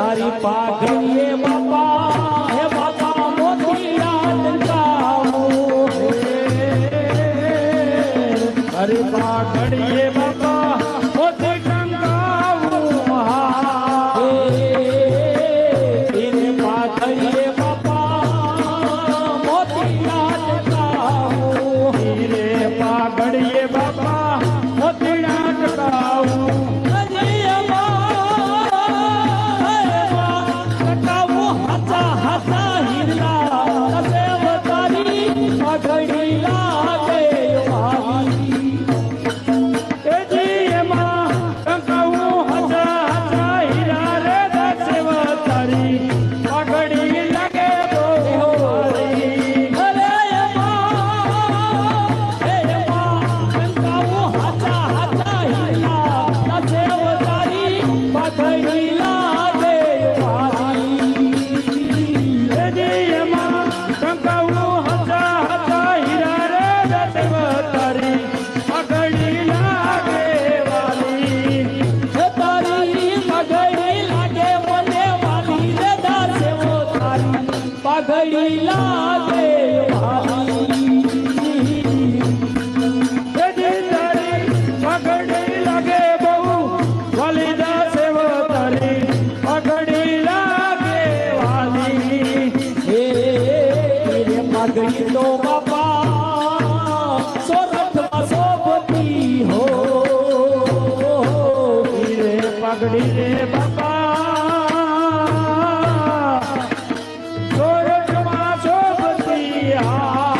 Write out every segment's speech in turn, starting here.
તારી પાઘડીએ બાપા, હે બાપા, મોતી યાદ અરે પાઘડીએ બાપા, મોતી ટંગાવું હા પાઘડીએ બાપા, મોતી યાદ કાવું પાઘડીએ બાપા, મોતી ગણિતો બાપા સોરઠમાં સોબતી હો રે પગડી રે બાપા સોરઠમાં સોબતી હા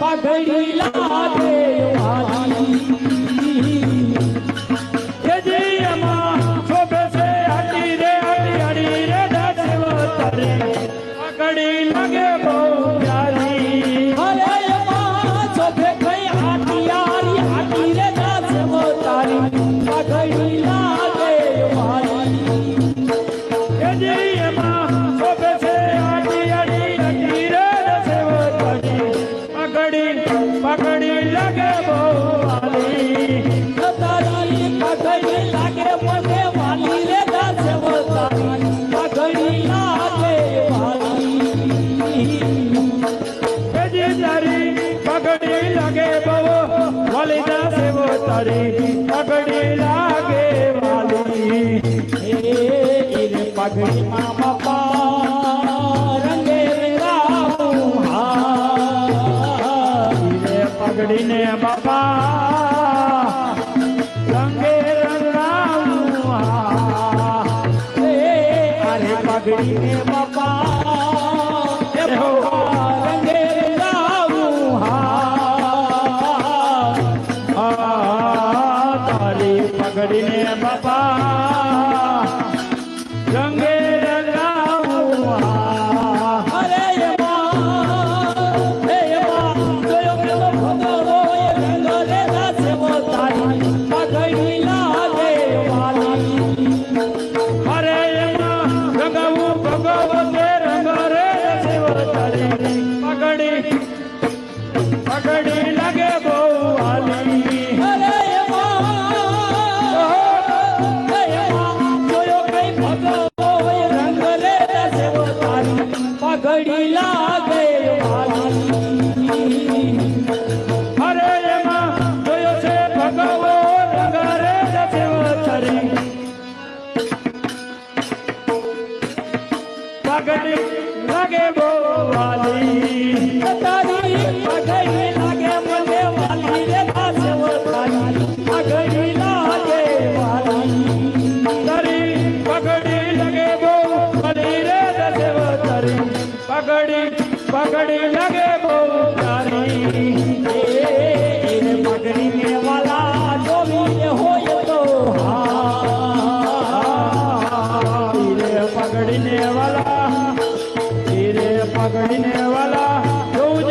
પાઘડી લાગે પાઘડી લાગે બહુ. દેવો તારી પગડી લાગે વાલી. એ પગડી માં બાપા રંગે રાવું હા પગડીને બાપા પગડે લગે બહુ તારી. એને પગડી મેવાલા જોવી હોય તો હા પગડીને વાલા પગડીને વાલા જોઉં